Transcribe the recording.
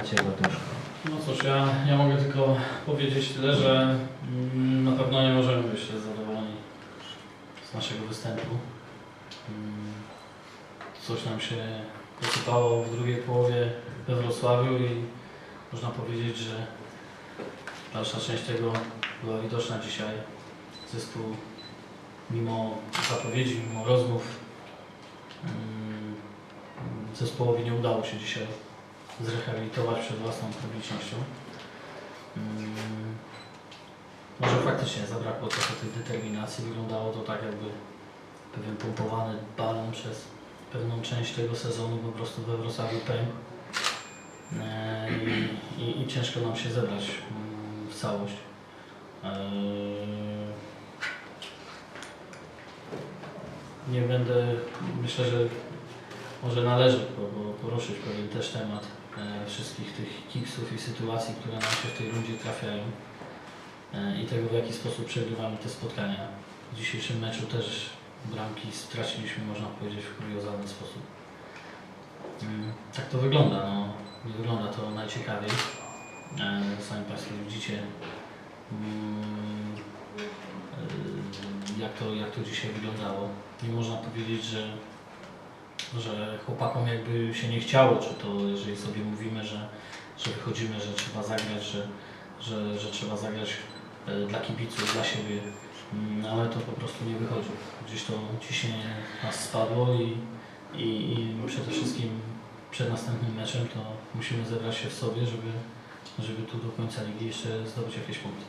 Maciej. No cóż, ja, ja mogę tylko powiedzieć tyle, że mm, na pewno nie możemy być zadowoleni z naszego występu. Mm, Coś nam się posypało w drugiej połowie we Wrocławiu i można powiedzieć, że dalsza część tego była widoczna dzisiaj. Zespół mimo zapowiedzi, mimo rozmów mm, zespołowi nie udało się dzisiaj zrehabilitować przed własną publicznością. Mm, Może faktycznie zabrakło trochę tej determinacji. Wyglądało to tak, jakby pewien pompowany balon przez pewną część tego sezonu po prostu we Wrocławiu pękł. E, I, i, I ciężko nam się zebrać mm, w całość. E, Nie będę, myślę, że może należy po- po- poruszyć pewien też temat e, wszystkich tych kiksów i sytuacji, które nam się w tej rundzie trafiają e, i tego w jaki sposób przegrywamy te spotkania. W dzisiejszym meczu też bramki straciliśmy, można powiedzieć, w kuriozalny sposób. Mm, Tak to wygląda, no. Nie wygląda to najciekawiej. E, Sami Państwo widzicie, mm, jak to, jak to dzisiaj wyglądało. Nie można powiedzieć, że że chłopakom jakby się nie chciało, czy to jeżeli sobie mówimy, że, że wychodzimy, że trzeba zagrać, że, że, że trzeba zagrać e, dla kibiców, dla siebie, Mm, ale to po prostu nie wychodzi. Gdzieś to ciśnienie nas spadło i, i, i przede wszystkim przed następnym meczem to musimy zebrać się w sobie, żeby, żeby tu do końca ligi jeszcze zdobyć jakieś punkty.